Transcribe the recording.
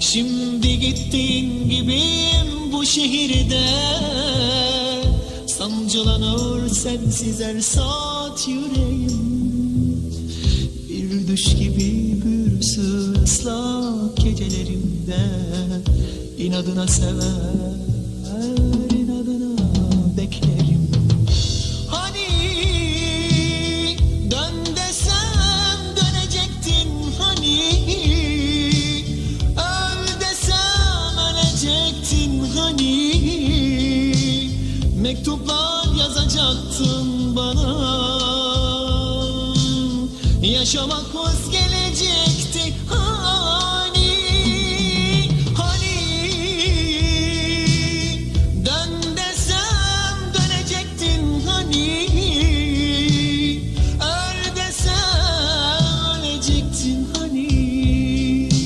Şimdi gittiğin gibiyim bu şehirde Sancılanır sensiz her saat yüreğim. Bir düş gibi büyürsün ıslak gecelerimde İnadına sever, Mektuplar yazacaktın bana. Yaşamak hoş gelecekti. Hani Hani. Dön desem dönecektin hani. Öl desem ölecektin.